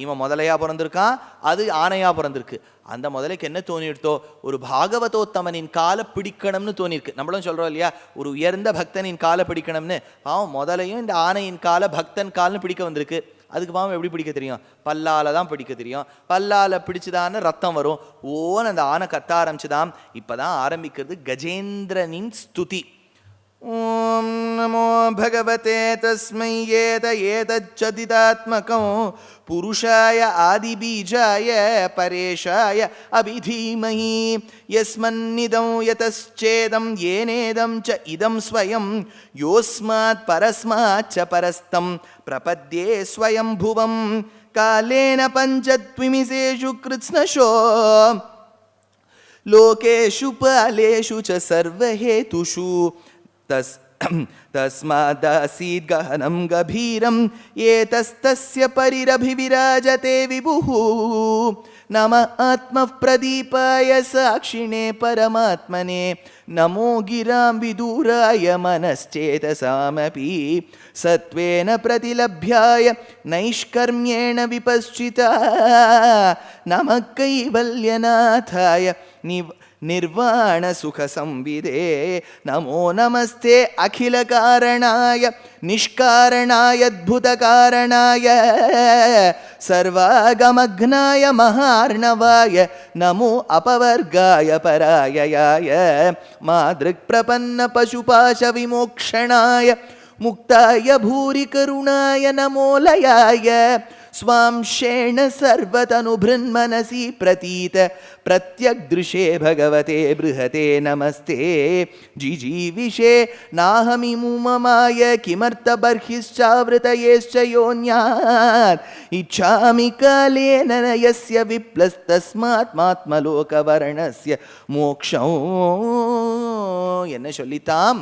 இவன் முதலையா பிறந்திருக்கான்? அது ஆணையா பிறந்திருக்கு. அந்த முதலைக்கு என்ன தோணிடுத்தோ ஒரு பாகவதோத்தமனின் காலை பிடிக்கணும்னு தோணிருக்கு நம்மளும் சொல்றோம் இல்லையா? ஒரு உயர்ந்த பக்தனின் காலை பிடிக்கணும்னு. பாவம் முதலையும் இந்த ஆணையின் காலை பக்தன் கால்னு பிடிக்க வந்திருக்கு. அதுக்கு பாவம் எப்படி பிடிக்க தெரியும்? பல்லால தான் பிடிக்க தெரியும். பல்லால பிடிச்சுதான ரத்தம் வரும். ஓன்னு அந்த ஆனை கத்த ஆரம்பிச்சுதான் இப்பதான் ஆரம்பிக்கிறது கஜேந்திரனின் ஸ்துதி. ॐ नमो भगवते तस्मै एत एतच्चदितात्मकं पुरुषाय आदिबीजाय परेशाय अभिधीमहि यस्मन्निदं यतश्चेदं येनेदं च इदं स्वयं योऽस्मात् परस्माच्च परस्तं प्रपद्ये स्वयंभुवं कालेन पञ्चत्विमिसेषु कृत्स्नशो लोकेषु पालेषु च सर्वहेतुषु तस् तस्मादासीत् गहनं गभीरम् एतस्तस्य परिरभिविराजते विभुः। नम आत्मः प्रदीपाय साक्षिणे परमात्मने, नमो गिरां विदूराय मनश्चेतसामपि। सत्त्वेन प्रतिलभ्याय नैष्कर्म्येण विपश्चिता। नमः कैवल्यनाथाय निव निर्वाणसुखसंविदे नमो नमस्ते अखिलकारणाय निष्कारणायद्भुतकारणाय सर्वागमग्नाय महार्णवाय नमो अपवर्गाय पराययाय मादृक्प्रपन्नपशुपाशविमोक्षणाय मुक्ताय भूरिकरुणाय नमो लयाय स्वांशेण सर्वतनुभृन्मनसि प्रतीत प्रत्यग्दृशे भगवते बृहते नमस्ते जिजीविषे नाहमिमुममाय किमर्थबर्हिश्चावृतयेश्च योन्यात् इच्छामि कालेन न यस्य विप्लस्तस्मात्मात्मलोकवर्णस्य मोक्षौ என்ன சொல்லித்தாம்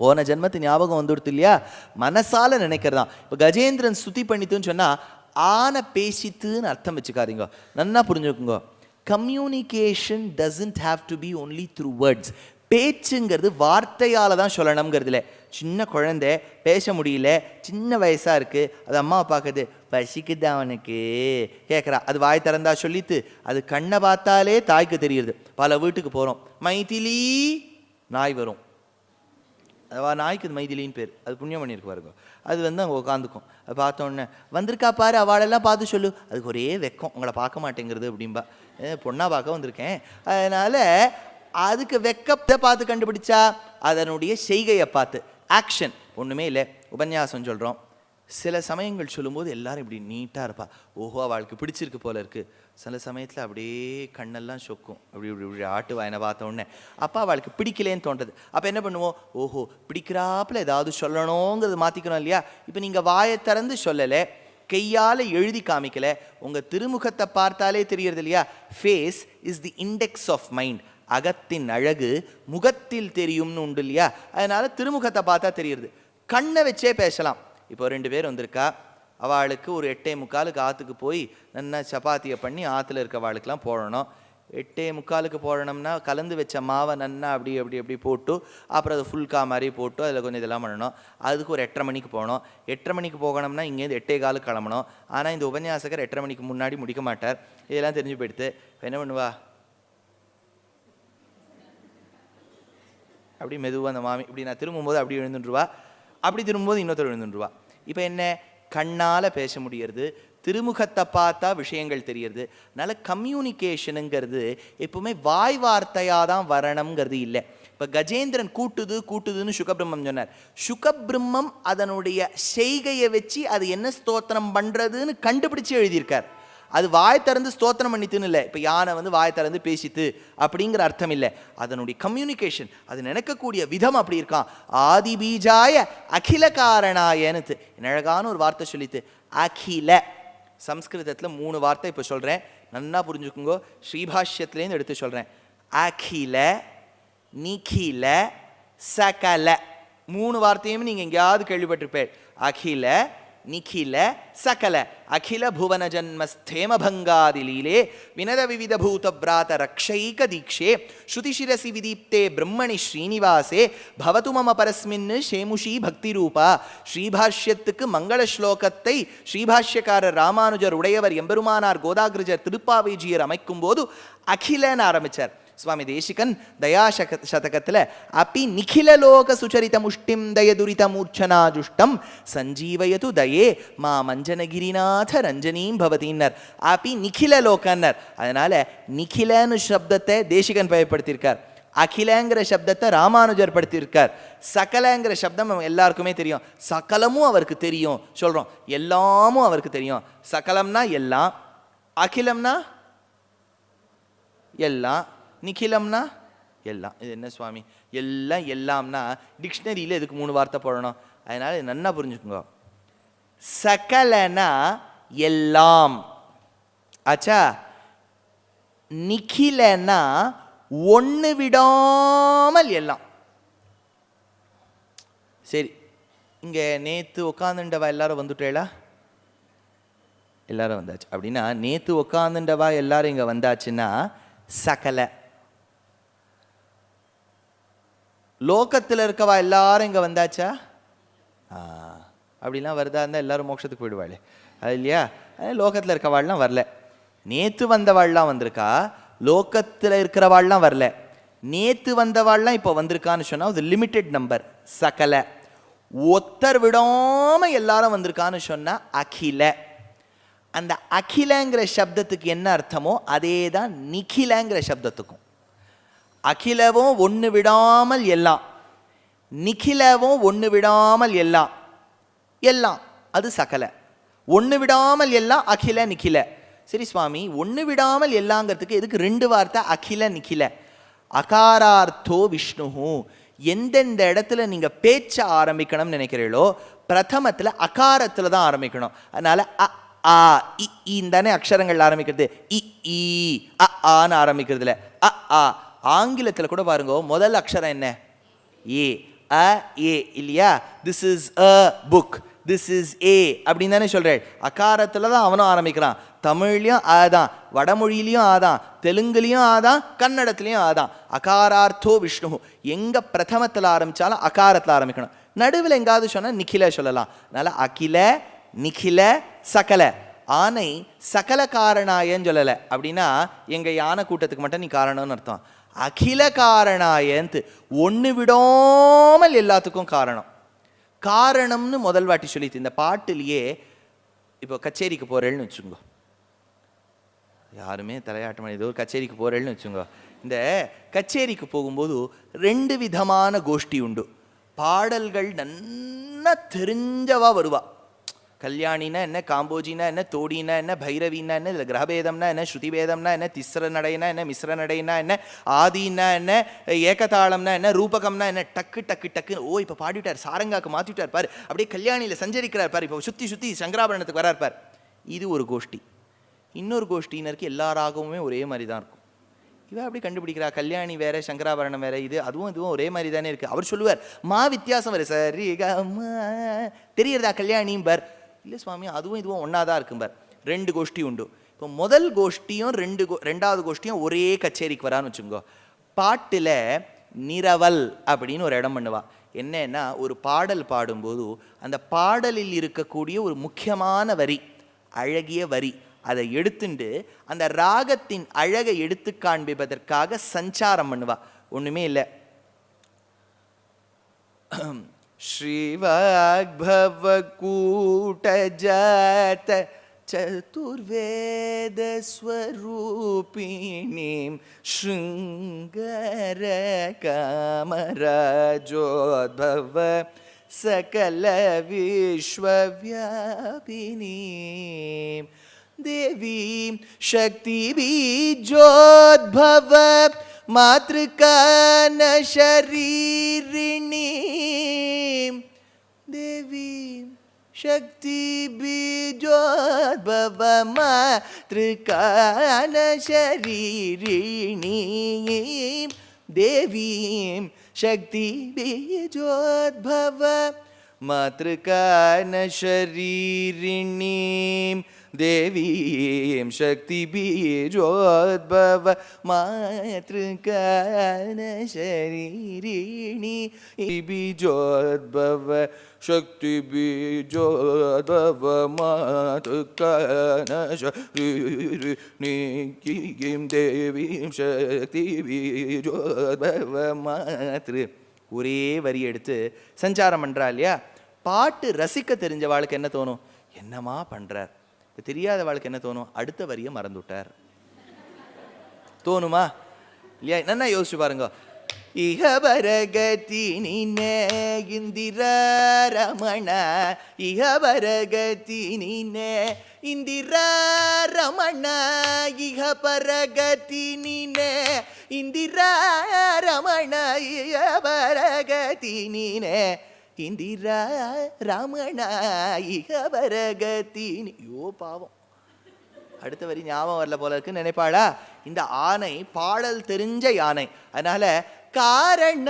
போன ஜென்மத்து ஞாபகம் வந்துடுத்து இல்லையா மனசால நினைக்கிறதாம் இப்போ கஜேந்திரன் ஸ்துதி பண்ணித்துன்னு சொன்னா ஆனை பேசித்துன்னு அர்த்தம் வச்சுக்காதீங்க. நல்லா புரிஞ்சுக்குங்க. Communication doesn't have to be only through words பேச்சுங்கிறது வார்த்தையால தான் சொல்லணுங்கிறதுல. சின்ன குழந்தை பேச முடியல சின்ன வயசா இருக்கு அது அம்மாவை பார்க்குது பசிக்குது அவனுக்கு கேட்குறா அது வாய் திறந்தா சொல்லித்து அது கண்ணை பார்த்தாலே தாய்க்கு தெரியுது. பல வீட்டுக்கு போகிறோம் மைதிலி நாய் வரும். நாய்க்கு இது மைதிலின்னு பேர். அது புண்ணியம் பண்ணியிருக்கு பாருங்க. அது வந்து அங்கே உட்காந்துக்கும் அது பார்த்த உடனே வந்திருக்கா பாரு அவளெல்லாம் பார்த்து சொல்லு. அதுக்கு ஒரே வெக்கம். உங்களை பார்க்க மாட்டேங்கிறது அப்படிம்பா. பொண்ணாக பார்க்க வந்திருக்கேன். அதனால் அதுக்கு வெக்கத்தை பார்த்து கண்டுபிடிச்சா அதனுடைய செய்கையை பார்த்து. ஆக்ஷன் ஒன்றுமே இல்லை. உபன்யாசம் சொல்கிறோம் சில சமயங்கள் சொல்லும்போது எல்லாரும் இப்படி நீட்டாக இருப்பா. ஓஹோ அவளுக்கு பிடிச்சிருக்கு போல இருக்குது சில சமயத்தில் அப்படியே கண்ணெல்லாம் சொக்கும். அப்படி இப்படி இப்படி ஆட்டு வாயனை பார்த்த உடனே அப்பா அவளுக்கு பிடிக்கலேன்னு தோன்றது. அப்போ என்ன பண்ணுவோம்? ஓஹோ பிடிக்கிறாப்புல ஏதாவது சொல்லணுங்கிறது மாற்றிக்கணும் இல்லையா? இப்போ நீங்கள் வாயை திறந்து சொல்லலை கையால் எழுதி காமிக்கலை உங்கள் திருமுகத்தை பார்த்தாலே தெரியறது இல்லையா? Face is the index of mind அகத்தின் அழகு முகத்தில் தெரியும்னு உண்டு இல்லையா? அதனால் திருமுகத்தை பார்த்தா தெரியுது. கண்ணை வச்சே பேசலாம். இப்போ ரெண்டு பேர் வந்திருக்கா. அவளுக்கு ஒரு எட்டே முக்காலுக்கு ஆற்றுக்கு போய் நல்லா சப்பாத்தியை பண்ணி ஆற்றுல இருக்க அவளுக்கெலாம் போடணும். எட்டே முக்காலுக்கு போடணும்னா கலந்து வச்ச மாவை நன்னா அப்படி அப்படி அப்படி போட்டு அப்புறம் அது ஃபுல்கா மாதிரி போட்டு அதில் கொஞ்சம் இதெல்லாம் பண்ணணும். அதுக்கு ஒரு எட்டரை மணிக்கு போகணும். எட்டரை மணிக்கு போகணும்னா இங்கேருந்து எட்டே காலுக்கு கிளம்பணும். ஆனால் இந்த உபன்யாசகர் எட்டரை மணிக்கு முன்னாடி முடிக்க மாட்டார். இதெல்லாம் தெரிஞ்சு போயிடுத்து. என்ன பண்ணுவா? அப்படி மெதுவாக அந்த மாமி இப்படி நான் திரும்பும்போது அப்படி எழுந்துருவா அப்படி திரும்பும்போது இன்னொருத்தர் எழுந்துருவா இப்போ என்ன? கண்ணால் பேச முடியறது திருமுகத்தை பார்த்தா விஷயங்கள் தெரியறது. அதனால் கம்யூனிகேஷனுங்கிறது எப்பவுமே வாய் வார்த்தையாக தான் வரணுங்கிறது இல்லை. இப்போ கஜேந்திரன் கூட்டுது கூட்டுதுன்னு சுகபிரம்மம் சொன்னார். சுகபிரம்மம் அதனுடைய செய்கையை வச்சு அது என்ன ஸ்தோத்திரம் பண்ணுறதுன்னு கண்டுபிடிச்சு எழுதியிருக்கார். அது வாய் திறந்து ஸ்தோத்திரம் பண்ணித்துன்னு இல்லை. இப்போ யானை வந்து வாய் திறந்து பேசித்து அப்படிங்கிற அர்த்தம் இல்லை. அதனுடைய கம்யூனிகேஷன் அது நினைக்கக்கூடிய விதம் அப்படி இருக்கான். ஆதி பீஜாய அகில காரணாயனுத்து அழகான ஒரு வார்த்தை சொல்லித்து அகில. சம்ஸ்கிருதத்தில் மூணு வார்த்தை இப்போ சொல்கிறேன் நன்னா புரிஞ்சுக்குங்கோ. ஸ்ரீபாஷ்யத்துலேருந்து எடுத்து சொல்கிறேன் அகில நிகில சகல. மூணு வார்த்தையும் நீங்கள் எங்கேயாவது கேள்விப்பட்டிருப்பேன். அகில ನಿಖಿಲ ಸಕಲ ಅಖಿಲ ಭುವನ ಜನ್ಮ ಸ್ಥೇಮ ಭಂಗಾದಿ ಲೀಲೆ ವಿನದ ವಿವಿಧ ಭೂತ ವ್ರಾತ ರಕ್ಷೈಕ ದೀಕ್ಷೆ ಶ್ರುತಿ ಶಿರಸಿ ವಿದೀಪ್ತೆ ಬ್ರಹ್ಮಣಿ ಶ್ರೀನಿವಾಸೆ ಭವತು ಮಮ பரஸ்மின் ஷேமுஷி பக்தி ரூபா ஸ்ரீபாஷ்யத்துக்கு மங்கள ஸ்லோகத்தை ஸ்ரீபாஷ்யக்காரர் ராமானுஜர் உடையவர் எம்பெருமானார் கோதாகிருஜர் திருப்பாவேஜியர் அமைக்கும் போது அகிலன்னு ஆரம்பிச்சார் சுவாமி தேசிகன் தயா சக சதகத்தில் அப்பி நிகிலலோக சுச்சரித முஷ்டிம் தயதுரித மூர்ச்சனாஜுஷ்டம் சஞ்சீவயது தயே மா மஞ்சனகிரிநாத ரஞ்சனீம் பவதின்னர் அப்பி நிகிலலோகன்னர். அதனால நிகிலன்னு சப்தத்தை தேசிகன் பயன்படுத்தியிருக்கார். அகிலங்கிற சப்தத்தை ராமானுஜர் படுத்தியிருக்கார். சகலங்கிற சப்தம் எல்லாருக்குமே தெரியும். சகலமும் அவருக்கு தெரியும். சொல்கிறோம் எல்லாமும் அவருக்கு தெரியும். சகலம்னா எல்லாம் அகிலம்னா எல்லாம் நிக்கிலம்னா எல்லாம். இது என்ன சுவாமி? எல்லாம் எல்லாம்னா டிக்ஷனரியில் இதுக்கு மூணு வார்த்தை போடணும். அதனால் இது நன்னா புரிஞ்சுக்கோங்க. சகலனா எல்லாம். ஆச்சா? நிখিலனா ஒன்று விடாமல் எல்லாம். சரி. இங்கே நேற்று உட்காந்துண்டவா எல்லாரும் வந்துட்டேளா? எல்லாரும் வந்தாச்சு. அப்படின்னா நேற்று உட்காந்துண்டவா எல்லாரும் இங்கே வந்தாச்சுன்னா சகல. லோகத்தில் இருக்கவா எல்லாரும் இங்கே வந்தாச்சா? ஆ அப்படிலாம் வருதா இருந்தால் எல்லாரும் மோட்சத்துக்கு போயிடுவாளே. அது இல்லையா? லோகத்தில் இருக்கவாள்லாம் வரல. நேற்று வந்தவாள்லாம் வந்திருக்கா? லோகத்தில் இருக்கிறவாள்லாம் வரல. நேற்று வந்தவாள்லாம் இப்போ வந்திருக்கான்னு சொன்னால் அது லிமிட்டெட் நம்பர் சகல. ஒத்தர் விடாமல் எல்லாரும் வந்திருக்கான்னு சொன்னால் அகில. அந்த அகிலங்கிற சப்தத்துக்கு என்ன அர்த்தமோ அதே தான் நிখিலங்கிற சப்தத்துக்கும். அகிலவும் ஒன்று விடாமல் எல்லாம். நிகிலவும் ஒன்று விடாமல் எல்லாம். எல்லாம். அது சகல. ஒன்று விடாமல் எல்லாம் அகில நிகில. சரி சுவாமி ஒன்று விடாமல் எல்லாங்கிறதுக்கு எதுக்கு ரெண்டு வார்த்தை அகில நிகில? அகாரார்த்தோ விஷ்ணு எந்தெந்த இடத்துல நீங்கள் பேச்சை ஆரம்பிக்கணும்னு நினைக்கிறீங்களோ பிரதமத்தில் அகாரத்தில் தான் ஆரம்பிக்கணும். அதனால் அ ஆ இ தானே அக்ஷரங்கள் ஆரம்பிக்கிறது. இ ஆன்னு ஆரம்பிக்கிறதுல. அ ஆ ஆங்கிலத்தில் கூட பாருங்க முதல் அக்ஷரம் என்ன? ஏ. A A. இல்லையா? This is a book this is A அப்படின்னு தானே சொல்கிறேன் அகாரத்தில் தான் அவனும் ஆரம்பிக்கிறான். தமிழ்லையும் ஆதான் வடமொழியிலையும் ஆதான் தெலுங்குலேயும் ஆதான் கன்னடத்துலையும் ஆதான். அகாரார்த்தோ விஷ்ணு எங்கே பிரதமத்தில் ஆரம்பித்தாலும் அகாரத்தில் ஆரம்பிக்கணும். நடுவில் எங்காவது சொன்னால் நிখিல சொல்லலாம். அதனால் அகில நிখিல சகல. ஆனை சகல காரணாயன்னு சொல்லலை. அப்படின்னா எங்கள் யானை கூட்டத்துக்கு மட்டும் நீ காரணம்னு அர்த்தம். அகில காரணாயன்ட்டு ஒன்று விடாமல் எல்லாத்துக்கும் காரணம். காரணம்னு முதல் வாட்டி சொல்லிட்டு இந்த பாட்டுலேயே இப்போ கச்சேரிக்கு போகிறேன்னு வச்சுக்கோங்க யாருமே தலையாட்ட மாதிரி ஏதோ ஒரு கச்சேரிக்கு போகிறேன்னு வச்சுக்கோங்க இந்த கச்சேரிக்கு போகும்போது ரெண்டு விதமான கோஷ்டி உண்டு. பாடல்கள் நன்னா தெரிஞ்சவா வருவா. கல்யாணினா என்ன காம்போஜினா என்ன தோடினா என்ன பைரவினா என்ன இல்லை கிரகபேதம்னா என்ன ஸ்ருதிபேதம்னா என்ன திஸ்ர நடைனா என்ன மிஸ்ர நடைனா என்ன ஆதினா என்ன ஏகதாளம்னா என்ன ரூபகம்னா என்ன டக்கு டக்கு டக்குன்னு ஓ இப்போ பாடிட்டார் சாரங்காக்கு மாற்றிட்டார் பார். அப்படியே கல்யாணியில் சஞ்சரிக்கிறார் பார். இப்போ சுற்றி சுற்றி சங்கராபரணத்துக்கு வரார் பார். இது ஒரு கோஷ்டி. இன்னொரு கோஷ்டியினருக்கு எல்லா ராகமுமே ஒரே மாதிரி தான் இருக்கும். இவன் அப்படி கண்டுபிடிக்கிறா கல்யாணி வேற சங்கராபரணம் வேற இது அதுவும் இதுவும் ஒரே மாதிரி தானே இருக்கு. அவர் சொல்லுவார் மா வித்தியாசம் வேறு சரி தெரியறதா கல்யாணியும் பர். இல்லை சுவாமி அதுவும் இதுவும் ஒன்றா தான் இருக்கும்பார் ரெண்டு கோஷ்டி உண்டு. இப்போ முதல் கோஷ்டியும் ரெண்டு கோ ரெண்டாவது கோஷ்டியும் ஒரே கச்சேரிக்கு வரான்னு வச்சுக்கோ. பாட்டில் நிரவல் அப்படின்னு ஒரு இடம் பண்ணுவா. என்னன்னா ஒரு பாடல் பாடும்போது அந்த பாடலில் இருக்கக்கூடிய ஒரு முக்கியமான வரி அழகிய வரி அதை எடுத்துண்டு அந்த ராகத்தின் அழகை எடுத்து காண்பிப்பதற்காக சஞ்சாரம் பண்ணுவா. ஒண்ணுமே இல்லை. श्रीवाग्भवकूटजात चतुर्वेदस्वरूपिणीं शृङ्गरकामराजोद्भव सकलविश्वव्यापिनीं देवीं शक्तिबीजोद्भव मातृका शक्ति बीजोद्भव मातृकालशरीरिणीं देवीं शक्ति बीजोद्भव मातृकानशरीरिणीं देवीं शक्तिबीजोद्भव मातृकानशरीरिणी बीजोद्भव شكت بجود وما تكان شرير نيكيم தேவியும் சக்தி மாத்திரு ஒரே வரி எடுத்து சஞ்சாரம் பண்ணுறா இல்லையா? பாட்டு ரசிக்க தெரிஞ்ச வாழ்க்கை என்ன தோணும்? என்னமா பண்ணுறார் இப்போ தெரியாத வாழ்க்கை என்ன தோணும்? அடுத்த வரியை மறந்துவிட்டார் தோணுமா? இல்லையா? என்னென்ன யோசிச்சு பாருங்க. இகபரகதி நினே இந்திர ரமண இகபரகதி நினே இந்திர ரமண இகபரகதி நினே இந்திர ரமண இகபரகதி நினே இந்திர இகபரகதி பாவம் அடுத்த வரி ஞாபகம் வரல போல இருக்குன்னு நினைப்பாளா? இந்த ஆணை பாடல் தெரிஞ்ச யானை. அதனால காரணாய.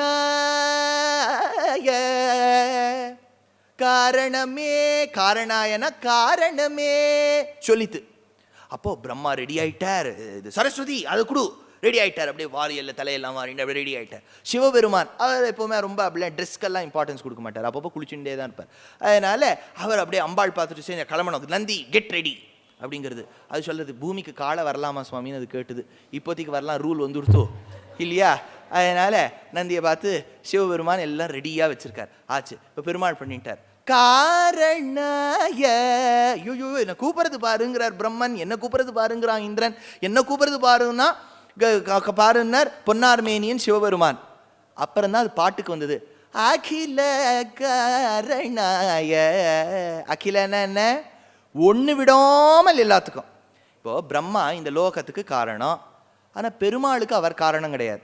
காரணமே காரணாயன காரணமே. சொல்லித்து. அப்போ பிரம்மா ரெடி ஆயிட்டார். இது சரஸ்வதி அது கொடு. ரெடி ஆயிட்டார். அப்படியே வாரியல்ல தலையெல்லாம் வாரிட்டு அப்படியே ரெடி ஆயிட்டார். சிவபெருமான் அவர் எப்பவுமே ரொம்ப அப்படியே ட்ரெஸ்க்கெல்லாம் இம்பார்ட்டன்ஸ் கொடுக்க மாட்டார். அப்பப்போ குளிச்சுட்டே தான் இருப்பார். அதனால அவர் அப்படியே அம்பாள் பார்த்துட்டு சரி கிளம்பணும். நந்தி கெட் ரெடி அப்படிங்கிறது. அது சொல்றது பூமிக்கு காலை வரலாமா சுவாமின்னு அது கேட்டுது. இப்போதைக்கு வரலாம் ரூல் வந்துடுத்தோ இல்லையா? அதனால நந்தியை பார்த்து சிவபெருமான் எல்லாம் ரெடியாக வச்சிருக்கார். ஆச்சு இப்போ பெருமாள் பண்ணிட்டார். காரணாய ஐயோ என்ன கூப்பிடுறது பாருங்கிறார் பிரம்மன். என்ன கூப்பிடுறது பாருங்கிறான் இந்திரன். என்ன கூப்பிடுறது பாருன்னா க- க- பாருன்னார் பொன்னார்மேனியன் சிவபெருமான். அப்புறம் தான் அது பாட்டுக்கு வந்தது. அகில காரணாய அகிலன்னா என்ன? ஒன்று விடாமல் எல்லாத்துக்கும். இப்போது பிரம்மா இந்த லோகத்துக்கு காரணம். ஆனால் பெருமாளுக்கு அவர் காரணம் கிடையாது.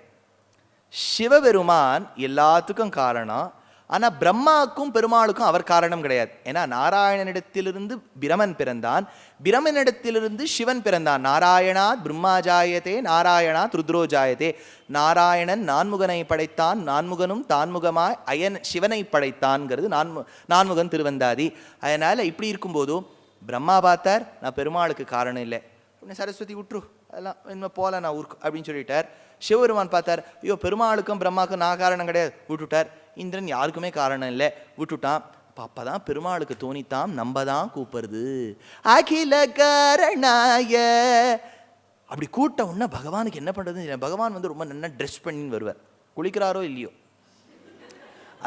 சிவபெருமான் எல்லாத்துக்கும் காரணம். ஆனால் பிரம்மாவுக்கும் பெருமாளுக்கும் அவர் காரணம் கிடையாது. ஏன்னா நாராயணனிடத்திலிருந்து பிரமன் பிறந்தான். பிரமனிடத்திலிருந்து சிவன் பிறந்தான். நாராயணாத் பிரம்மா ஜாயத்தே நாராயணாத் ருத்ரோ ஜாயத்தே நாராயணன் நான்முகனை படைத்தான். நான்முகனும் தான்முகமாய் அயன் சிவனை படைத்தான்ங்கிறது நான்மு நான்முகன் திருவந்தாதி. அதனால் இப்படி இருக்கும்போதும் பிரம்மா பார்த்தார் நான் பெருமாளுக்கு காரணம் இல்லை. உடனே சரஸ்வதி விட்டுரு அதெல்லாம் இனிமேல் போகல நான் ஊருக்கு அப்படின்னு சொல்லிட்டார். சிவபெருமான் பார்த்தார் ஐயோ பெருமாளுக்கும் பிரம்மாவுக்கும் நான் காரணம் கிடையாது. விட்டுட்டார். இந்திரன் யாருக்குமே காரணம் இல்லை. விட்டுட்டான். அப்போ தான் பெருமாளுக்கு தோணித்தாம் நம்ம தான் கூப்பிடுறது. அகில காரணாய. அப்படி கூட்ட உடனே பகவானுக்கு என்ன பண்ணுறது பகவான் வந்து ரொம்ப நல்லா ட்ரெஸ் பண்ணி வருவார். குளிக்கிறாரோ இல்லையோ?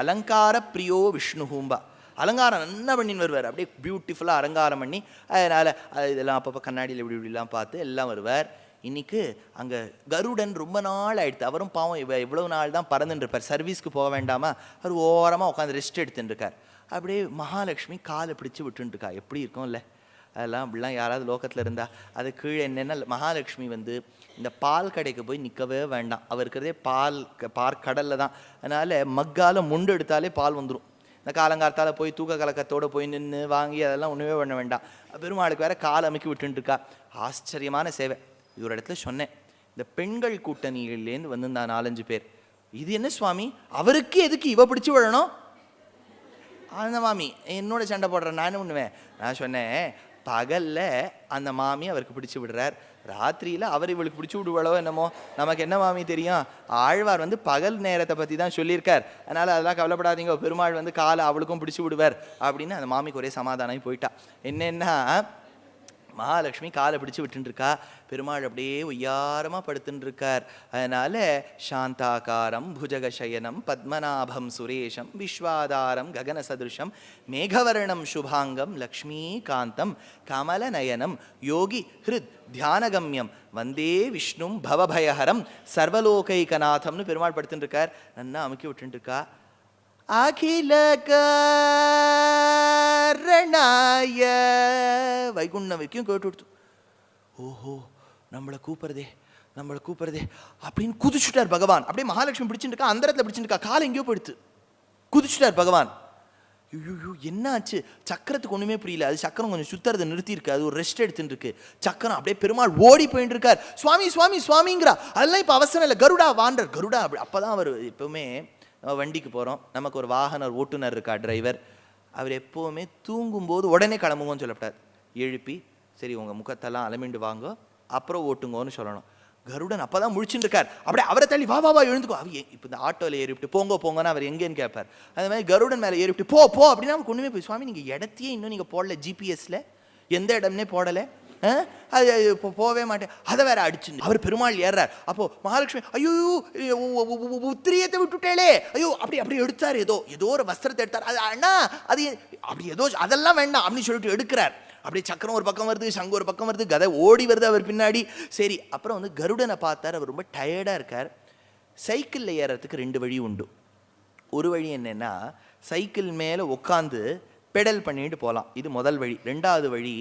அலங்கார பிரியோ விஷ்ணுஹூம்பா. அலங்காரம் நல்லா பண்ணின்னு வருவார். அப்படியே பியூட்டிஃபுல்லாக அலங்காரம் பண்ணி அதனால் இதெல்லாம் அப்பப்போ கண்ணாடியில் இப்படி இப்படிலாம் பார்த்து எல்லாம் வருவார். இன்னைக்கு அங்கே கருடன் ரொம்ப நாள் ஆயிடுத்து. அவரும் பாவம் இவ இவ்வளவு நாள் தான் பறந்துட்டுருப்பார் சர்வீஸ்க்கு போக வேண்டாமா? அவர் ஓரமாக உட்காந்து ரெஸ்ட் எடுத்துட்டுருக்கார் அப்படியே மகாலட்சுமி காலை பிடிச்சி விட்டுருக்கா எப்படி இருக்கும்ல? அதெல்லாம் அப்படிலாம் யாராவது லோக்கத்தில் இருந்தா அது கீழே என்னென்ன மகாலட்சுமி வந்து இந்த பால் கடைக்கு போய் நிற்கவே வேண்டாம். அவர் இருக்கிறதே பால் க- பார்க்கடலில் தான். அதனால் மக்கால முண்டு எடுத்தாலே பால் வந்துடும் இந்த காலங்காலத்தால் போய் தூக்க கலக்கத்தோடு போய் நின்று வாங்கி அதெல்லாம் ஒன்றுமே பண்ண வேண்டாம். பெருமாளுக்கு வேற கால் அமைக்கி விட்டுருக்கா இருக்கா ஆச்சரியமான சேவை. இவர் இடத்துல சொன்னேன். இந்த பெண்கள் கூட்டணியிலேருந்து வந்திருந்தா நாலஞ்சு பேர். இது என்ன சுவாமி? அவருக்கு எதுக்கு இவ பிடிச்சு விழணும்? அந்த மாமி என்னோட சண்டை போடுற நான் என்ன பண்ணுவேன் நான் சொன்னேன் பகல்ல அந்த மாமி அவருக்கு பிடிச்சி விடுறார். ராத்திரியில் அவர் இவளுக்கு பிடிச்சி விடுவாளோ என்னமோ? நமக்கு என்ன மாமி தெரியும்? ஆழ்வார் வந்து பகல் நேரத்தை பற்றி தான் சொல்லியிருக்கார். அதனால் அதெல்லாம் கவலைப்படாதீங்க. பெருமாள் வந்து காலை அவளுக்கும் பிடிச்சி விடுவார். அப்படின்னு அந்த மாமிக்கு ஒரே சமாதானம் போயிட்டா. என்னென்னா மகாலட்சுமி காலை பிடிச்சு விட்டுருக்கா பெருமாள் அப்படியே ஒய்யாரமாக படுத்துட்டுருக்கார் அதனால் அதனால சாந்தாகாரம் புஜகசயனம் பத்மநாபம் சுரேஷம் விஸ்வாதாரம் ககன சதிருஷம் மேகவர்ணம் சுபாங்கம் லக்ஷ்மீகாந்தம் கமலநயனம் யோகி ஹிருத் தியானகம்யம் வந்தே விஷ்ணும் பவபயஹரம் சர்வலோகைகநாதம்னு பெருமாள் படுத்துட்டுருக்கார் நன்னா அமுக்கி விட்டுருக்கா இருக்கா சரணாய. வைகுண்டம் வரைக்கும் கேட்டு கொடுத்து ஓஹோ நம்மளை கூப்பிடுறதே நம்மளை கூப்பிடுறதே அப்படின்னு குதிச்சுட்டார் பகவான். அப்படியே மகாலட்சுமி பிடிச்சிட்டுருக்கா அந்த இடத்துல பிடிச்சிட்டு காலை எங்கேயோ போயிடுத்து. குதிச்சுட்டார் பகவான். ஐயோ என்ன ஆச்சு? சக்கரத்துக்கு ஒன்றுமே புரியல. அது சக்கரம் கொஞ்சம் சுத்துறதை நிறுத்தியிருக்கு. அது ஒரு ரெஸ்ட் எடுத்துட்டு இருக்கு. சக்கரம் அப்படியே பெருமாள் ஓடி போயிட்டு இருக்கார். சுவாமி சுவாமி சுவாமிங்கிறா. அதெல்லாம் இப்போ அவசரம் இல்லை. கருடா வாண்டர். கருடா அப்படி அப்பதான் அவர் எப்பவுமே நம்ம வண்டிக்கு போகிறோம் நமக்கு ஒரு வாகன ஓட்டுநர் இருக்கா டிரைவர் அவர் எப்போவுமே தூங்கும்போது உடனே கிளம்புங்கன்னு சொல்லப்பட்டார். எழுப்பி சரி உங்கள் முகத்தெல்லாம் அலமிண்டு வாங்க அப்புறம் ஓட்டுங்கன்னு சொல்லணும். கருடன் அப்போ தான் முழிச்சுட்டு இருக்கார் அப்படியே அவரை தள்ளி வா வா வா எழுந்துக்கோ. அவர் இப்போ இந்த ஆட்டோவில் ஏறிவிட்டு போங்க போங்கன்னு அவர் எங்கேன்னு கேட்பார். அது மாதிரி கருடன் மேலே ஏறிவிட்டு போ போ அப்படின்னா அவன் கொண்டுமே போய் சுவாமி நீங்கள் இடத்தையே இன்னும் நீங்கள் போடல ஜிபிஎஸில் எந்த இடம்னே போடலை அது அது இப்போ போவே மாட்டேன் அதை வேற அடிச்சு அவர் பெருமாள் ஏறார் அப்போ மகாலட்சுமி ஐயோ உத்திரியத்தை விட்டுட்டேளே ஐயோ அப்படி அப்படி எடுத்தார் ஏதோ ஏதோ ஒரு வஸ்திரத்தை எடுத்தார் அது அண்ணா அது அப்படி ஏதோ அதெல்லாம் வேண்டாம் அப்படின்னு சொல்லிட்டு எடுக்கிறார் அப்படியே சக்கரம் ஒரு பக்கம் வருது சங்கு ஒரு பக்கம் வருது கதை ஓடி வருது அவர் பின்னாடி சரி அப்புறம் வந்து கருடனை பார்த்தார் அவர் ரொம்ப டயர்டாக இருக்கார் சைக்கிளில் ஏறத்துக்கு ரெண்டு வழி உண்டு ஒரு வழி என்னென்னா சைக்கிள் மேலே உட்காந்து பெடல் பண்ணிட்டு போகலாம் இது முதல் வழி ரெண்டாவது வழி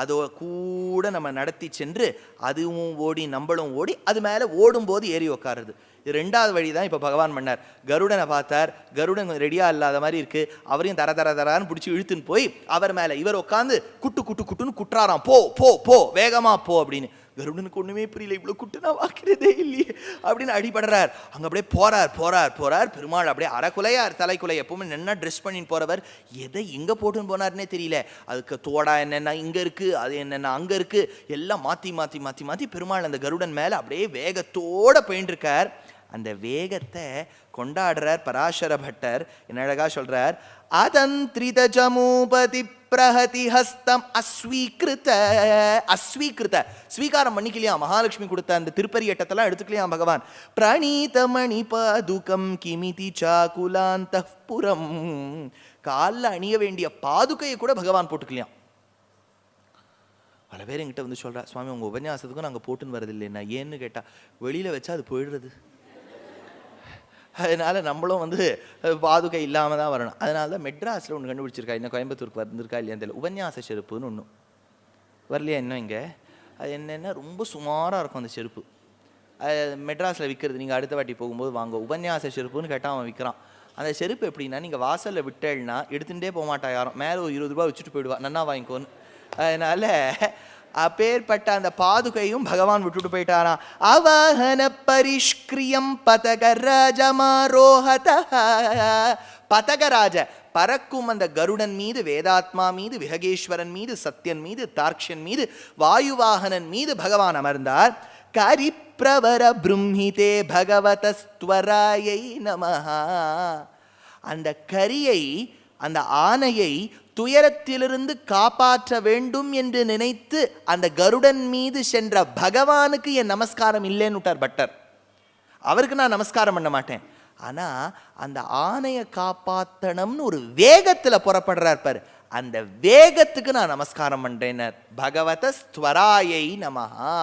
அதோ கூட நம்ம நடத்தி சென்று அதுவும் ஓடி நம்மளும் ஓடி அது மேலே ஓடும்போது ஏறி உக்காருது. இது ரெண்டாவது வழி தான் இப்போ பகவான் பண்ணார். கருடனை பார்த்தார். கருடன் ரெடியாக இல்லாத மாதிரி இருக்குது அவரையும் தர தர தரான்னு பிடிச்சி இழுத்துன்னு போய் அவர் மேலே இவர் உட்காந்து குட்டு குட்டு குட்டுன்னு குட்டுறாராம் போ போ போ வேகமாக போ அப்படின்னு. கருடனுக்கு ஒன்றுமே புரியல இவ்வளோ குட்டு நான் வாக்கிறதே இல்லையே அப்படின்னு அடிபடுறார். அங்கே அப்படியே போறார் போறார் போறார். பெருமாள் அப்படியே அறக்குலையார் தலைக்குலை எப்பவுமே என்ன ட்ரெஸ் பண்ணின்னு போகிறவர் எதை எங்கே போட்டுன்னு போனார்னே தெரியல. அதுக்கு தோடா என்னென்ன இங்கே இருக்குது அது என்னென்ன அங்கே இருக்குது எல்லாம் மாற்றி மாற்றி மாற்றி மாற்றி பெருமாள் அந்த கருடன் மேலே அப்படியே வேகத்தோட போயின்னு இருக்கார் அந்த வேகத்தை கொண்டாடுறார் பராசர பட்டர் என்ன அழகா சொல்றார்? அதந்திரித ஜமூபதி பிரஹதி ஹஸ்தம் அஸ்வீகிருத. அஸ்வீகிருத. ஸ்வீகாரம் பண்ணிக்கலையா? மகாலட்சுமி கொடுத்த அந்த திருப்பரியட்டத்தெல்லாம் எடுத்துக்கலையா பகவான்? பிரணீத மணி பாதுகம் கிமிதி சாகுலாந்த புறம் காலில் அணிய வேண்டிய பாதுகையை கூட பகவான் போட்டுக்கலையாம் பல பேர் என்கிட்ட வந்து சொல்கிறா சுவாமி உங்கள் உபன்யாசத்துக்கும் நாங்கள் போட்டுன்னு வரதில்லைன்னா ஏன்னு கேட்டால் வெளியில் வச்சா அது போயிடுறது. அதனால் நம்மளும் வந்து பாதுகா பாதுகை இல்லாமல் தான் வரணும். அதனால தான் மெட்ராஸில் ஒன்று கண்டுபிடிச்சிருக்கா இன்னும் கோயம்புத்தூருக்கு வந்திருக்கா இல்லையா தெரியல. உபன்யாச செருப்புன்னு ஒன்று வரலையா இன்னும் இங்கே? அது என்னென்னா ரொம்ப சுமாராக இருக்கும் அந்த செருப்பு. மெட்ராஸில் விற்கிறது நீங்கள் அடுத்த வாட்டி போகும்போது வாங்க. உபன்யாச செருப்புன்னு கேட்டால் அவன் விற்கிறான் அந்த செருப்பு எப்படின்னா நீங்கள் வாசலில் விட்டேன்னா எடுத்துகிட்டே போக மாட்டா யாரும். மேலே ஒரு இருபது ரூபா வச்சுட்டு போயிடுவா. நன்னா வாங்கிக்கோன்னு. அதனால் அப்பேற்பட்ட அந்த பாதுகையும் பகவான் விட்டுட்டு போயிட்டாராம். அவஹன பரிஷ்கிரியம் பதகராஜமாரோஹத பதகராஜ பறக்கும் அந்த கருடன் மீது வேதாத்மா மீது விஹகேஸ்வரன் மீது சத்யன் மீது தார்க்ஷன் மீது வாயுவாகனன் மீது பகவான் அமர்ந்தார். கரிப்பிரவர பிரம்மிதே பகவதஸ்துவராயை நமஹா. அந்த கரியை அந்த ஆனையை துயரத்திலிருந்து காப்பாற்ற வேண்டும் என்று நினைத்து அந்த கருடன் மீது சென்ற பகவானுக்கு என் நமஸ்காரம் இல்லைன்னு விட்டார் பட்டர். அவருக்கு நான் நமஸ்காரம் பண்ண மாட்டேன். ஆனால் அந்த ஆணையை காப்பாற்றணும்னு ஒரு வேகத்தில் புறப்படுறார் பாரு. அந்த வேகத்துக்கு நான் நமஸ்காரம் பண்ணுறேனர் பகவத ஸ்வராயை நமஹா.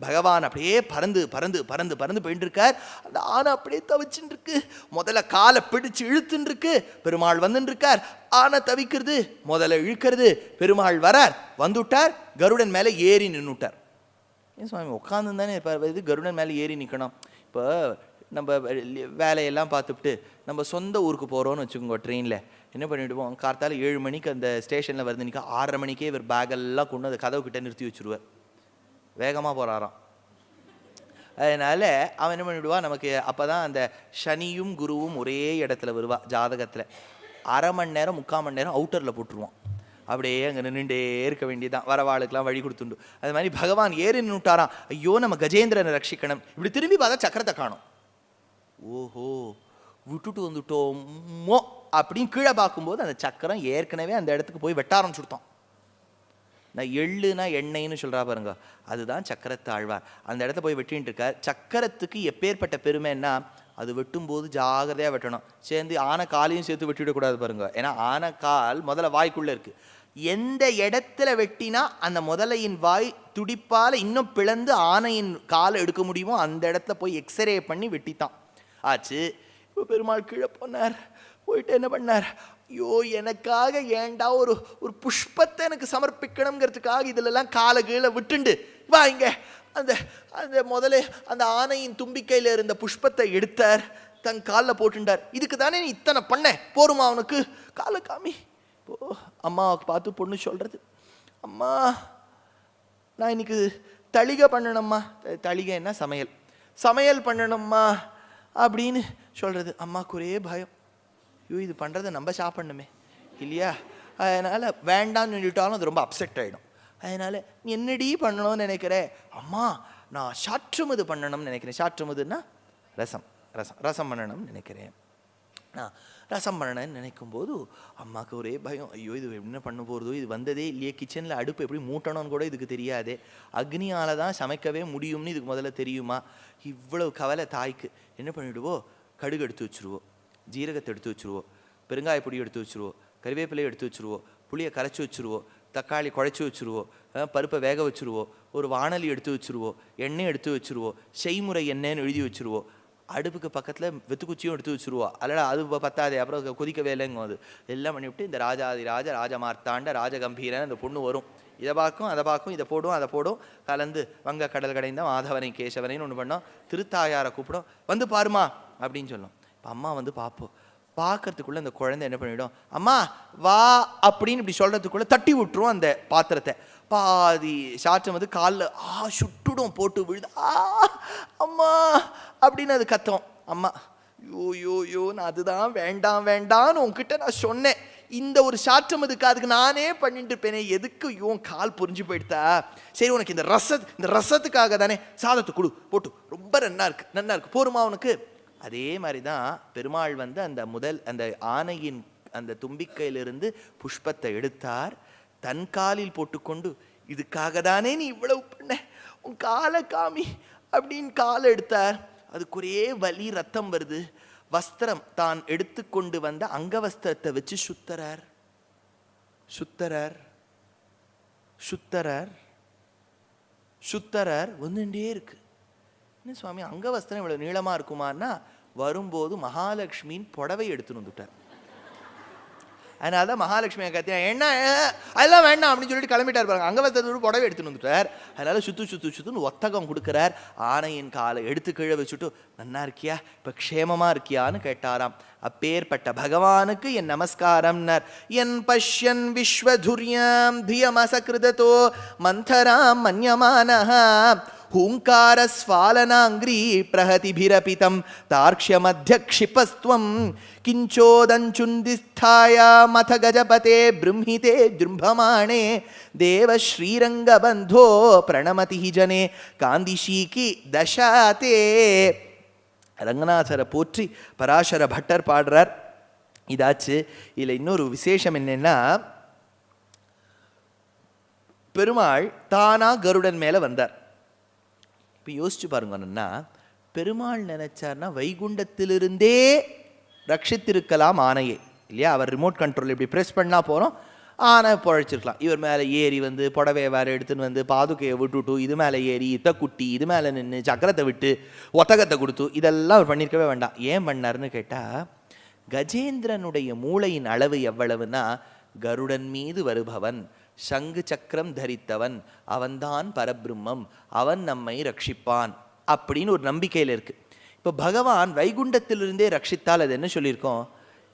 பகவான் அப்படியே பறந்து பறந்து பறந்து பறந்து போயிட்டு இருக்கார் அந்த ஆனை அப்படியே தவிச்சுட்டு இருக்கு முதல்ல காலை பிடிச்சு இழுத்துன்னு இருக்கு பெருமாள் வந்துட்டு இருக்கார் ஆனை தவிக்கிறது முதல்ல இழுக்கிறது பெருமாள் வரார். வந்துட்டார். கருடன் மேலே ஏறி நின்றுட்டார் ஏன் சுவாமி உட்காந்து தானே இது கருடன் மேலே ஏறி நிற்கணும் இப்போ நம்ம வேலையெல்லாம் பார்த்துட்டு நம்ம சொந்த ஊருக்கு போகிறோம்னு வச்சுக்கோங்க ட்ரெயினில் என்ன பண்ணிவிடுவோம் கார்த்தால ஏழு மணிக்கு அந்த ஸ்டேஷனில் வருது நிற்க ஆறரை மணிக்கே இவர் பேக்கெல்லாம் கொண்டு அந்த கதவுக்கிட்ட நிறுத்தி வச்சுருவார். வேகமாக போகிறாராம் அதனால அவன் என்ன பண்ணிவிடுவா நமக்கு அப்போ தான் அந்த சனியும் குருவும் ஒரே இடத்துல வருவா ஜாதகத்தில். அரை மணி நேரம் முக்கால் மணி நேரம் அவுட்டரில் போட்டுருவான். அப்படியே அங்கே நின்றுண்டே இருக்க வேண்டியதான் வரவாளுக்கெல்லாம் வழி கொடுத்துண்டு. அது மாதிரி பகவான் ஏறி நின்றுட்டாராம் ஐயோ நம்ம கஜேந்திரனை ரட்சிக்கணும். இப்படி திரும்பி பார்த்தா சக்கரத்தை காணும். ஓஹோ விட்டுட்டு வந்துட்டோமோ அப்படின்னு கீழே பார்க்கும்போது அந்த சக்கரம் ஏற்கனவே அந்த இடத்துக்கு போய் வெட்ட ஆரம்பிச்சுடுத்தான். நான் எள்ளுனா எண்ணெய்னு சொல்கிறா பாருங்க. அதுதான் சக்கரத்து ஆழ்வார் அந்த இடத்த போய் வெட்டின்னு இருக்கார். சக்கரத்துக்கு எப்பேற்பட்ட பெருமைன்னா அது வெட்டும்போது ஜாகிரதையாக வெட்டணும். சேர்ந்து ஆனை காலையும் சேர்த்து வெட்டிவிடக்கூடாது பாருங்க. ஏன்னா ஆனைக்கால் முதல்ல வாய்க்குள்ளே இருக்குது எந்த இடத்துல வெட்டினா அந்த முதலையின் வாய் துடிப்பால் இன்னும் பிளந்து ஆனையின் காலை எடுக்க முடியுமோ அந்த இடத்துல போய் எக்ஸ்ரே பண்ணி வெட்டித்தான். ஆச்சு. இப்போ பெருமாள் கீழே போனார். போயிட்டு என்ன பண்ணார்? ஐயோ எனக்காக ஏண்டா ஒரு ஒரு புஷ்பத்தை எனக்கு சமர்ப்பிக்கணுங்கிறதுக்காக இதிலெல்லாம் காலை கீழே விட்டுண்டு. வா இங்க. அந்த அந்த முதலே அந்த ஆனையின் தும்பிக்கையில் இருந்த புஷ்பத்தை எடுத்தார். தன் காலில் போட்டுண்டார். இதுக்கு தானே நீ இத்தனை பண்ண? போருமா அவனுக்கு காலை காமி. ஓ அம்மாவுக்கு பார்த்து பொண்ணு சொல்கிறது அம்மா நான் இன்னைக்கு தளிகை பண்ணணும்மா. த- தளிகைன்னா சமையல். சமையல் பண்ணணும்மா அப்படின்னு சொல்கிறது அம்மாவுக்கு ஒரே பயம். ஐயோ இது பண்ணுறதை நம்ம சாப்பிடணுமே. இல்லையா? அதனால் வேண்டாம்னு சொல்லிட்டாலும் அது ரொம்ப அப்செட் ஆகிடும் அதனால் நீ என்னடி பண்ணணும்னு நினைக்கிறேன் அம்மா நான் சாற்றுமது பண்ணணும்னு நினைக்கிறேன். சாற்றுமதுன்னா? ரசம் ரசம் ரசம் பண்ணணும்னு நினைக்கிறேன். நான் ரசம் பண்ணணும்னு நினைக்கும் போது அம்மாவுக்கு ஒரே பயம். ஐயோ இது என்ன பண்ண போகிறதோ இது வந்ததே இல்லையே. கிச்சனில் அடுப்பு எப்படி மூட்டணும்னு கூட இதுக்கு தெரியாதே. அக்னியால் தான் சமைக்கவே முடியும்னு இதுக்கு முதல்ல தெரியுமா? இவ்வளோ கவலை தாய்க்கு. என்ன பண்ணிவிடுவோம் கடுகு எடுத்து வச்சுருவோம் ஜீரகத்தை எடுத்து வச்சுருவோம். பெருங்காய பொடி எடுத்து வச்சுருவோம். கறிவேப்பிலையை எடுத்து வச்சுருவோம். புளியை கரைச்சி வச்சுருவோம். தக்காளி குழச்சி வச்சுருவோம். பருப்பை வேக வச்சுருவோம். ஒரு வாணலி எடுத்து வச்சுருவோம். எண்ணெய் எடுத்து வச்சுருவோம். செய்முறை எண்ணெய்னு எழுதி வச்சுருவோம். அடுப்புக்கு பக்கத்தில் வெத்துக்குச்சியும் எடுத்து வச்சுருவோம். அல்லடா அது பத்தாது பத்தாதே. அப்புறம் கொதிக்கவே இல்லைங்கும் அது. எல்லாம் பண்ணிவிட்டு இந்த ராஜாதி ராஜ ராஜமார்த்தாண்ட ராஜகம்பீரன் அந்த பொண்ணு வரும். இதை பார்க்கும் அதை பார்க்கும் இதை போடும் அதை போடும். கலந்து வங்க கடல் கடைந்த மாதவனை கேசவனைன்னு ஒன்று பண்ணோம். திருத்தாயாரை கூப்பிடும். வந்து பாருமா அப்படின்னு சொல்லும். இப்போ அம்மா வந்து பார்ப்போம் பார்க்கறதுக்குள்ளே அந்த குழந்தை என்ன பண்ணிவிடும் அம்மா வா அப்படின்னு இப்படி சொல்கிறதுக்குள்ளே தட்டி விட்டுரும் அந்த பாத்திரத்தை. பாதி சாற்றம் வந்து காலில் ஆ சுட்டுடும் போட்டு விழுது. ஆ அம்மா அப்படின்னு அது கத்தும். அம்மா யோ யோ யோ நான் அதுதான் வேண்டாம் வேண்டாம்னு உன்கிட்ட நான் சொன்னேன். இந்த ஒரு சாற்றம் அதுக்கு அதுக்கு நானே பண்ணிட்டு இருப்பேனே. எதுக்கு ஐயோ கால் புரிஞ்சு போயிடுதா? சரி உனக்கு இந்த ரச இந்த ரசத்துக்காக தானே சாதத்தை கொடு போட்டு. ரொம்ப நன்னா இருக்கு நன்னா இருக்கு. போருமா உனக்கு அதே மாதிரி தான் பெருமாள் வந்து அந்த முதல் அந்த ஆனையின் அந்த தும்பிக்கையிலிருந்து புஷ்பத்தை எடுத்தார். தன் காலில் போட்டுக்கொண்டு இதுக்காக தானே நீ இவ்வளவு பண்ண? உன் காலை காமி அப்படின்னு காலை எடுத்தார். அதுக்கு ஒரே வலி ரத்தம் வருது. வஸ்திரம் தான் எடுத்துக்கொண்டு வந்த அங்கவஸ்திரத்தை வச்சு சுத்தரார் சுத்தரார் சுத்தரார் சுத்தரார் வந்துட்டே இருக்கு. என்ன சுவாமி அங்கவஸ்திரம் இவ்வளவு நீளமா இருக்குமான்னா வரும்போது மகாலட்சுமியின் புடவை எடுத்துன்னு வந்துட்டார். அதனால தான் மகாலட்சுமி கத்தியா என்ன அதெல்லாம் வேண்டாம் அப்படின்னு சொல்லிட்டு கிளம்பிட்டார் பாருங்க. அங்கவஸ்திரத்தோடு புடவை எடுத்துன்னு வந்துட்டார். அதனால சுத்து சுத்து சுத்துன்னு ஒத்தகம் கொடுக்குறார். ஆனையின் காலை எடுத்து கீழே வச்சுட்டு நன்னா இருக்கியா? இப்போ க்ஷேமமா இருக்கியான்னு கேட்டாராம். அப்பேற்பட்ட பகவானுக்கு என் நமஸ்காரம்னர். என் பஷ்யன் விஸ்வதுரியம் தியமசகிருததோ மந்தராம் மன்யமானः ஹூங்காரஸ்வாலனாங்கிரி பிரஹதிபிரபிதம் தார்க்ஷ்யமத்தியக்ஷிபஸ்துவம் கிஞ்சோதஞ்சுந்திஸ்தாயாமத கஜபதே பிரும்ஹிதே ஜృంభமாணே தேவ ஸ்ரீரங்கபந்தோ பிரணமதி ஜனே காந்திஷீகி தசாதே ரங்கநாதரை போற்றி பராசர பட்டர் பாடுறார். இதாச்சு இதில் இன்னொரு விசேஷம் என்னன்னா பெருமாள் தானா கருடன் மேலே வந்தார். இப்போ யோசிச்சு பாருங்க அண்ணா பெருமாள் நினைச்சார்னா வைகுண்டத்திலிருந்தே ரட்சித்திருக்கலாம் ஆனையே. இல்லையா? அவர் ரிமோட் கண்ட்ரோல் இப்படி ப்ரெஸ் பண்ணால் போகிறோம் ஆனை பொழைச்சிருக்கலாம். இவர் மேலே ஏறி வந்து புடவையை வேறு எடுத்துன்னு வந்து பாதுகையை விட்டுட்டு இது மேலே ஏறி இத்த குட்டி இது மேலே நின்று சக்கரத்தை விட்டு ஒத்தகத்தை கொடுத்து இதெல்லாம் அவர் பண்ணியிருக்கவே வேண்டாம். ஏன் பண்ணாருன்னு கேட்டால் கஜேந்திரனுடைய மூளையின் அளவு எவ்வளவுனா கருடன் மீது வருபவன். சங்கு சக்கரம் தரித்தவன் அவன்தான் பரபிரம்மம் அவன் நம்மை ரட்சிப்பான் அப்படின்னு ஒரு நம்பிக்கையில் இருக்கு. இப்போ பகவான் வைகுண்டத்திலிருந்தே ரட்சித்தால் அது என்ன சொல்லியிருக்கோம்?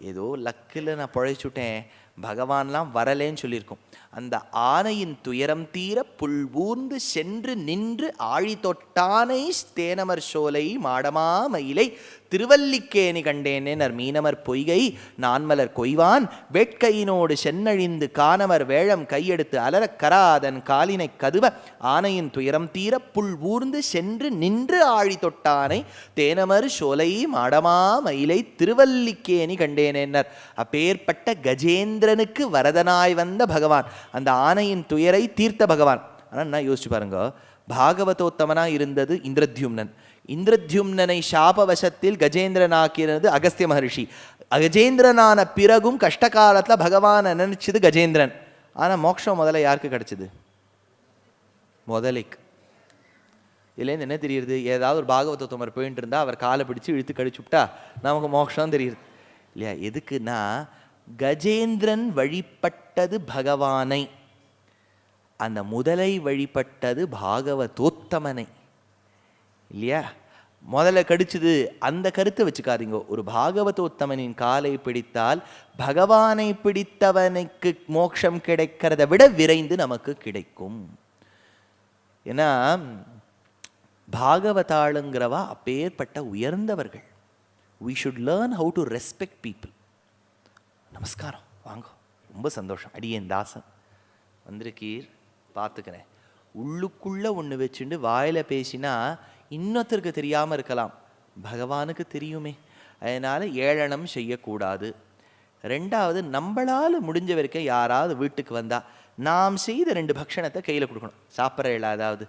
ஏதோ லக்கில் நான் பழைச்சுட்டேன் பகவான்லாம் வரலேன்னு சொல்லியிருக்கோம். அந்த ஆனையின் துயரம் தீர புல்வூர்ந்து சென்று நின்று ஆழி தொட்டானை தேனமர் சோலை மாடமா மயிலை திருவல்லிக்கேணி கண்டேனேனர் மீனமர் பொய்கை நான்மலர் கொய்வான் வேட்கையினோடு சென்னழிந்து காணவர் வேழம் கையெடுத்து அலரக் கராதன் காலினை கதுவ ஆனையின் துயரம் தீர புல் ஊர்ந்து சென்று நின்று ஆழி தொட்டானை தேனமர் சோலை மாடமா மயிலை திருவல்லிக்கேணி கண்டேனேனர் அப்பேற்பட்ட கஜேந்திரனுக்கு வரதனாய் வந்த பகவான். அந்த ஆனையின் துயரை தீர்த்த பகவான். ஆனால் நான் யோசிச்சு பாருங்க. பாகவதோத்தமனா இருந்தது இந்திரத்யும்னன். இந்திரத்யும்னனை சாபவசத்தில் கஜேந்திரனாக்கிறது அகஸ்திய மகரிஷி. கஜேந்திரனான பிறகும் கஷ்ட காலத்துல பகவானை நினைச்சது கஜேந்திரன். ஆனா மோட்சம் முதல்ல யாருக்கு கிடைச்சது? முதலைக்கு. இதுலேருந்து என்ன தெரியுது? ஏதாவது ஒரு பாகவதோத்தமர் போயிட்டு இருந்தா அவர் காலை பிடிச்சு இழுத்து கழிச்சு விட்டா நமக்கு மோட்சம் தெரியுது. இல்லையா? எதுக்குன்னா கஜேந்திரன் வழிபட்டது பகவானை. அந்த முதலை வழிபட்டது பாகவதோத்தமனை. இல்லையா? முதல்ல கடிச்சது அந்த கருத்தை வச்சுக்காதீங்க. ஒரு பாகவதோத்தமனின் காலை பிடித்தால் பகவானை பிடித்தவனுக்கு மோட்சம் கிடைக்கிறத விட விரைந்து நமக்கு கிடைக்கும். ஏன்னா பாகவதாளுங்கிறவா அப்பேற்பட்ட உயர்ந்தவர்கள். We should learn how to respect people நமஸ்காரம். வாங்க. ரொம்ப சந்தோஷம். அடியேன் தாசன். வந்திருக்கீர். பார்த்துக்கிறேன். உள்ளுக்குள்ளே ஒன்று வச்சுண்டு வாயில் பேசினா இன்னொருத்தருக்கு தெரியாமல் இருக்கலாம். பகவானுக்கு தெரியுமே. அதனால் ஏளனம் செய்யக்கூடாது. ரெண்டாவது நம்மளால் முடிஞ்ச வரைக்கும் யாராவது வீட்டுக்கு வந்தால் நாம் செய்த ரெண்டு பக்ஷணத்தை கையில் கொடுக்கணும். சாப்பிட்ற ஏதாவது.